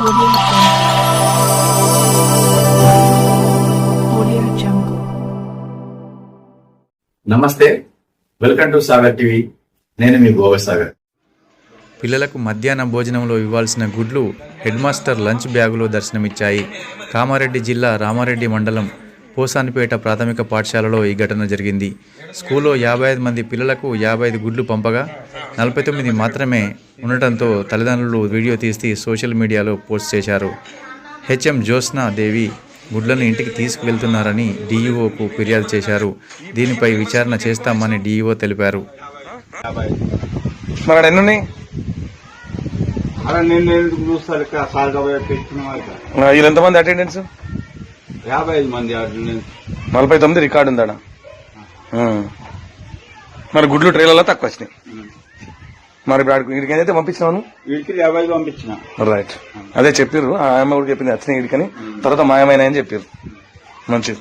Audio Jungle. నమస్తే welcome to Sagar TV నేను మీ గోవ సాగర్ పిల్లలకు మధ్యాహ్న భోజనంలో ఇవ్వాల్సిన గుడ్లు హెడ్ మాస్టర్ లంచ్ బ్యాగులో దర్శనమిచ్చాయి కామారెడ్డి జిల్లా రామారెడ్డి మండలం పోసానిపేట ప్రాథమిక పాఠశాలలో ఈ ఘటన జరిగింది. స్కూల్లో యాభై ఐదు మంది పిల్లలకు యాభై ఐదు గుడ్లు పంపగా నలభై తొమ్మిది మాత్రమే ఉండటంతో తల్లిదండ్రులు వీడియో తీసి సోషల్ మీడియాలో పోస్ట్ చేశారు. హెచ్ఎం జ్యోత్స్నా దేవి గుడ్లను ఇంటికి తీసుకువెళ్తున్నారని డీఈఓకు ఫిర్యాదు చేశారు. దీనిపై విచారణ చేస్తామని డీఈఓ తెలిపారు. ఎంతమంది అటెండెన్స్? యాభై ఐదు మంది నలభై తొమ్మిది రికార్డు ఉందాడ ఆ. మరి గుడ్లు ట్రైలలో తక్కువ వచ్చినాయి. మరి వీడికి ఏదైతే పంపించినాను వీడికి యాభై పంపించిన. రైట్. అదే చెప్పిర్రు. ఆ అమ్మ కూడా చెప్పింది వచ్చినాయి వీడికని. తర్వాత మాయమైన అని చెప్పారు మంచిది.